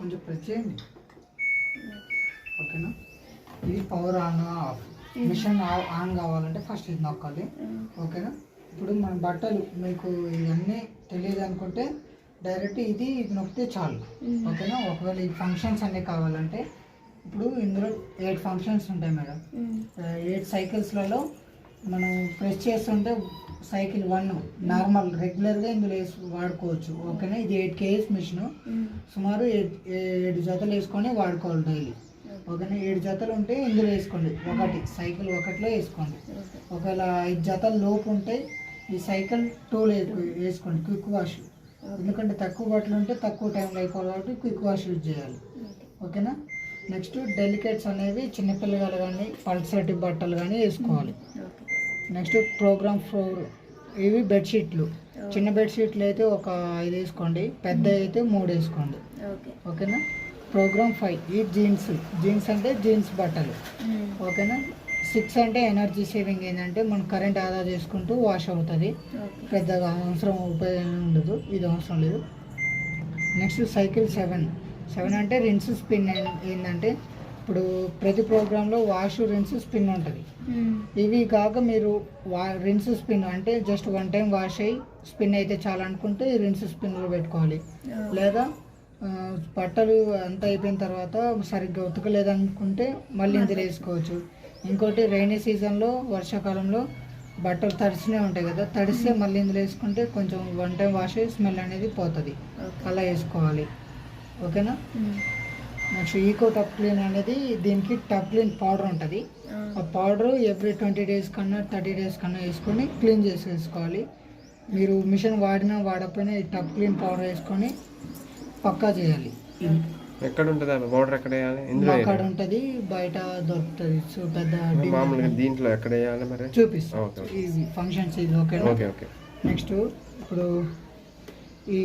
కొంచెం ప్రెస్ చేయండి. ఓకేనా? ఇది power on off machine on కావాలంటే ఫస్ట్ ఇది నొక్కాలి. ఓకేనా? ఇప్పుడు మన బట్టలు మీకు ఇవన్నీ తెలియదు అనుకుంటే డైరెక్ట్ ఇది ఇది నొక్కితే చాలు. ఓకేనా? ఒకవేళ ఈ ఫంక్షన్స్ అన్నీ కావాలంటే ఇప్పుడు ఇందులో ఎయిట్ ఫంక్షన్స్ ఉంటాయి మేడం. ఎయిట్ సైకిల్స్లలో మనం ప్రెస్ చేస్తుంటే సైకిల్ వన్ నార్మల్ రెగ్యులర్గా ఇందులో వేసి వాడుకోవచ్చు. ఓకేనా? ఇది ఎయిట్ కేజీస్ మిషన్ సుమారు ఏడు జతలు వేసుకొని వాడుకోవాలి డైలీ ఓకేనా? ఏడు జతలు ఉంటే ఇందులో వేసుకోండి. ఒకటి సైకిల్ ఒకటిలో వేసుకోండి. ఒకవేళ ఐదు జతలు లోపు ఉంటే ఈ సైకిల్ టూలో వేసుకోండి. క్విక్ వాష్ ఎందుకంటే తక్కువ బట్టలు ఉంటే తక్కువ టైంలో అయిపోవాలి కాబట్టి క్విక్ వాష్ యూజ్ చేయాలి. ఓకేనా? నెక్స్ట్ డెలికేట్స్ అనేవి చిన్నపిల్లలు కానీ పల్సటి బట్టలు కానీ వేసుకోవాలి. నెక్స్ట్ ప్రోగ్రామ్ ఫ్లోర్ ఇవి బెడ్షీట్లు. చిన్న బెడ్షీట్లు అయితే ఒక ఐదు వేసుకోండి పెద్ద అయితే మూడు వేసుకోండి. ఓకే. ఓకేనా? ప్రోగ్రామ్ ఫైవ్ ఈ జీన్స్ జీన్స్ అంటే జీన్స్ బట్టలు. ఓకేనా? సిక్స్ అంటే ఎనర్జీ సేవింగ్ ఏంటంటే మనం కరెంట్ ఆదా చేసుకుంటూ వాష్ అవుతుంది. పెద్దగా అవసరం ఉపయోగం ఉండదు ఇది అవసరం లేదు. Next cycle seven. సెవెన్ అంటే రిన్స్ స్పిన్ ఏంటంటే ఇప్పుడు ప్రతి ప్రోగ్రాంలో వాష్ రిన్స్ స్పిన్ ఉంటుంది. ఇవి కాక మీరు వా రిన్స్ స్పిన్ అంటే జస్ట్ వన్ టైం వాష్ అయ్యి స్పిన్ అయితే చాలా అనుకుంటే రిన్స్ స్పిన్లో పెట్టుకోవాలి. లేదా బట్టలు అంతా అయిపోయిన తర్వాత సరిగ్గా ఉతకలేదనుకుంటే మళ్ళీ ఇందులో వేసుకోవచ్చు. ఇంకోటి రైనీ సీజన్లో వర్షాకాలంలో బట్టలు తడిసినే ఉంటాయి కదా తడిస్తే మళ్ళీ ఇందులో వేసుకుంటే కొంచెం వన్ టైం వాష్ అయ్యి స్మెల్ అనేది పోతుంది. అలా వేసుకోవాలి. ఓకేనా? నెక్స్ట్ ఈకో టప్ క్లీన్ అనేది దీనికి టప్ క్లీన్ పౌడర్ ఉంటుంది. ఆ. పౌడర్ ఎవ్రీ ట్వంటీ డేస్ కన్నా థర్టీ డేస్ కన్నా వేసుకొని క్లీన్ చేసి వేసుకోవాలి మీరు మిషన్ వాడినా వాడకపోయినా ఈ టప్ క్లీన్ పౌడర్ వేసుకొని పక్కా చేయాలి. ఎక్కడ ఉంటుంది బోర్డర్ ఎక్కడ వేయాలి? అక్కడ? ఉంటుంది బయట దొరుకుతుంది. సో పెద్ద మామూలుగా దీంట్లో ఎక్కడ వేయాలి మరి? చూపిస్తాం. ఈ ఫంక్షన్స్ ఇది ఓకే ఓకే ఓకే. నెక్స్ట్ ఇప్పుడు ఈ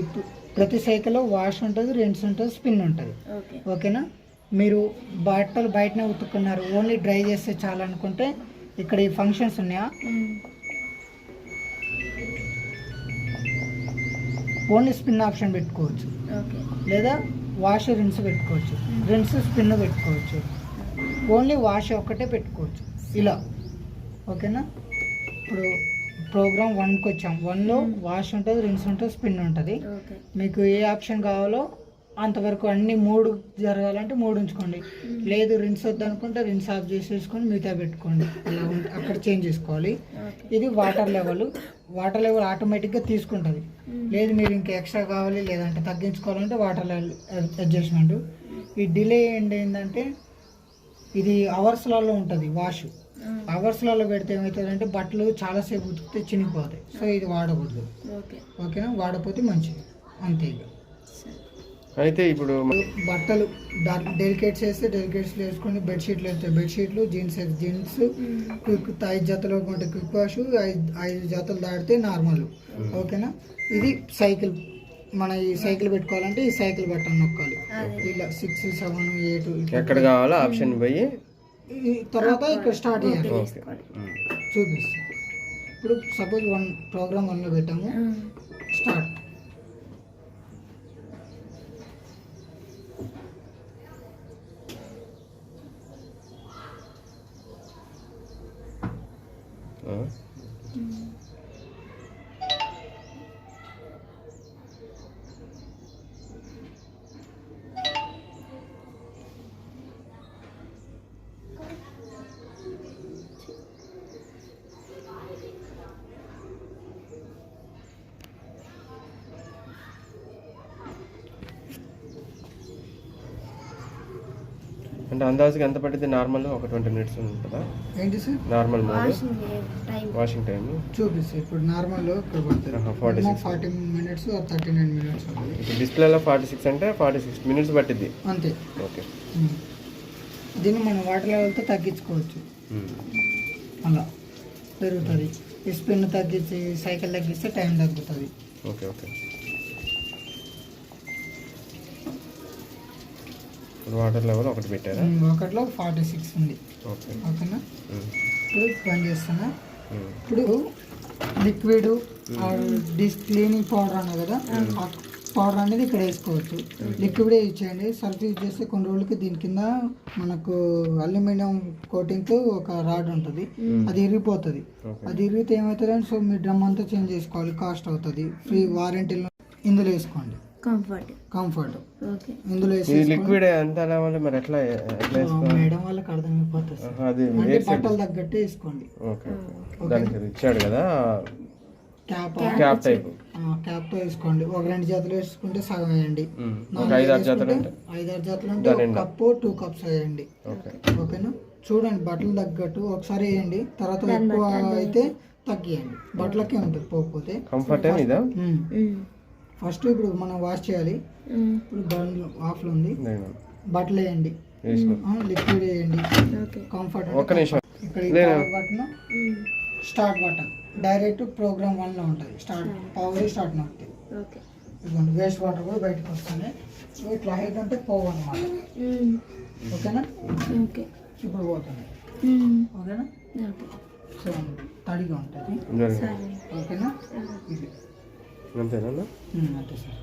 ప్రతి సైకిల్లో వాష్ ఉంటుంది రెండ్స్ ఉంటుంది స్పిన్ ఉంటుంది. ఓకే. ఓకేనా? మీరు బట్టలు బయటనే ఉతుక్కున్నారు ఓన్లీ డ్రై చేస్తే చాలు అనుకుంటే ఇక్కడ ఈ ఫంక్షన్స్ ఉన్నాయా? ఓన్లీ స్పిన్ ఆప్షన్ పెట్టుకోవచ్చు. ఓకే. లేదా వాష్ రిన్స్ పెట్టుకోవచ్చు. రిన్స్ స్పిన్ పెట్టుకోవచ్చు. ఓన్లీ వాష్ ఒక్కటే పెట్టుకోవచ్చు. ఇలా. ఓకేనా? ఇప్పుడు ప్రోగ్రామ్ వన్కి వచ్చాం. వన్లో వాష్ ఉంటుంది రిన్స్ ఉంటుంది స్పిన్ ఉంటుంది. మీకు ఏ ఆప్షన్ కావాలో అంతవరకు అన్ని మూడు జరగాలంటే మూడు ఉంచుకోండి. లేదు రిన్స్ వద్దనుకుంటే రిన్స్ ఆఫ్ చేసేసుకొని మిగతా పెట్టుకోండి. అలా అక్కడ చేంజ్ చేసుకోవాలి. ఇది వాటర్ లెవెల్. వాటర్ లెవెల్ ఆటోమేటిక్గా తీసుకుంటుంది. లేదు మీరు ఇంకా ఎక్స్ట్రా కావాలి లేదంటే తగ్గించుకోవాలంటే వాటర్ లెవెల్ అడ్జస్ట్మెంట్. ఈ డిలే ఏంటి ఏంటంటే ఇది అవర్స్లలో ఉంటుంది వాష్. అవర్స్లలో పెడితే ఏమవుతుందంటే బట్టలు చాలాసేపు ఉతికితే చినిగిపోతాయి. సో ఇది వాడకూడదు. ఓకే. ఓకేనా? వాడకపోతే మంచిది. అంతే ఇక. అయితే ఇప్పుడు బట్టలు డెలికేట్స్ వేస్తే డెలికేట్స్ వేసుకొని బెడ్షీట్లు వేస్తే బెడ్షీట్లు జీన్స్ అయితే జీన్స్ క్విక్ ఐదు జతలు కొంటే క్విక్ వాష్ ఐదు ఐదు జతలు దాడితే నార్మల్. ఓకేనా? ఇది సైకిల్ మన ఈ సైకిల్ పెట్టుకోవాలంటే ఈ సైకిల్ బటన్ నొక్కాలి. ఇలా సిక్స్ సెవెన్ ఎయిట్ ఎక్కడ కావాలో ఆప్షన్ పోయి తర్వాత ఇక్కడ స్టార్ట్ చేయాలి. చూపిస్తాం. ఇప్పుడు సపోజ్ వన్ ప్రోగ్రామ్ వన్లో పెట్టాము స్టార్ట్ ఆ. అంటే అందాజుగా ఎంత పట్టింది నార్మల్ ఒక ట్వంటీ మినిట్స్ ఉంటుందా? ఏంటి sir? Normal mode. Washing time washing time చూపిస్తాయి ఇప్పుడు నార్మల్ పడుతుంది. 46. Forty minutes thirty nine minutes ఇప్పుడు డిస్ప్లేలో ఫార్టీ సిక్స్ అంటే ఫార్టీ సిక్స్ మినిట్స్ పట్టింది అంతే. ఓకే. దీన్ని మనం వాటర్ లెవెల్తో తగ్గించుకోవచ్చు. అలా పెరుగుతుంది. ఈ స్పిన్ తగ్గించి సైకిల్ తగ్గిస్తే టైం తగ్గుతుంది. Okay okay. వాటర్ లెవెల్ ఒకటి పెట్టారా? ఒకటిలో ఫార్టీ సిక్స్ ఉంది. ఓకే. ఓకేనా. ఇప్పుడు బంద్ చేస్తున్నా. ఇప్పుడు లిక్విడ్ డిస్ క్లీనింగ్ పౌడర్ అన్న కదా? పౌడర్ అనేది ఇక్కడ వేసుకోవచ్చు. లిక్విడ్ యూజ్ చేయండి. సర్ఫ్ యూజ్ చేస్తే కొన్ని రోజులకి దీని కింద మనకు అల్యూమినియం కోటింగ్తో ఒక రాడ్ ఉంటుంది. అది ఇరిగిపోతుంది. అది ఇరిగితే ఏమవుతుంది సో మీ డ్రమ్ అంతా చేంజ్ చేసుకోవాలి. కాస్ట్ అవుతుంది. ఫ్రీ వారంటీలో ఇందులో వేసుకోండి. కంఫర్ట్. కంఫర్ట్. ఓకే. ఇందులో ఇది లిక్విడ్ ఎంత అలా మరి ఎట్లా ఎట్లా వేసుకోవాలి? మేడం వాళ్ళకి అర్థమైపోతుంది అది అంటే బట్టలు తగ్గట్టే వేసుకోండి. Okay okay. దానికి ఇచ్చాడు కదా? క్యాప్. క్యాప్ టైప్ క్యాప్తో వేసుకోండి. ఒక రెండు జతలు వేసుకుంటే సగం వేయండి ఒక ఐదు ఆరు జతలు ఐదారు జతలు ఉంటే ఒక కప్పు టూ కప్స్ వేయండి. ఓకే. ఓకేనా? చూడండి బట్టలు తగ్గట్టు ఒకసారి వేయండి. తర్వాత ఎక్కువ అయితే తగ్గియండి. బట్టలకే ఉంటుంది పోకపోతే. కంఫర్ట్ ఇదా ఫస్ట్ ఇప్పుడు మనం వాష్ చేయాలి. ఇప్పుడు బండ్లు ఆఫ్లో ఉంది. బట్టలు వేయండి. లిక్విడ్ వేయండి. కంఫర్ట్ ఒక్క నిమిషం. ఇక్కడ button start button direct programme వన్లో ఉంటుంది. స్టార్ట్ పవర్ స్టార్ట్ నొక్కితే ఓకే. ఇదిగోండి వేస్ట్ వాటర్ కూడా బయటకు వస్తుంది. సో ఇట్లా హైట్ అంటే పోవు అనమాట ఓకేనా? ఓకే. ఇప్పుడు పోతుంది. ఓకేనా? ఓకే. సో తడిగా ఉంటుంది. ఓకేనా? ఇది. అంతేనా అంతే సార్.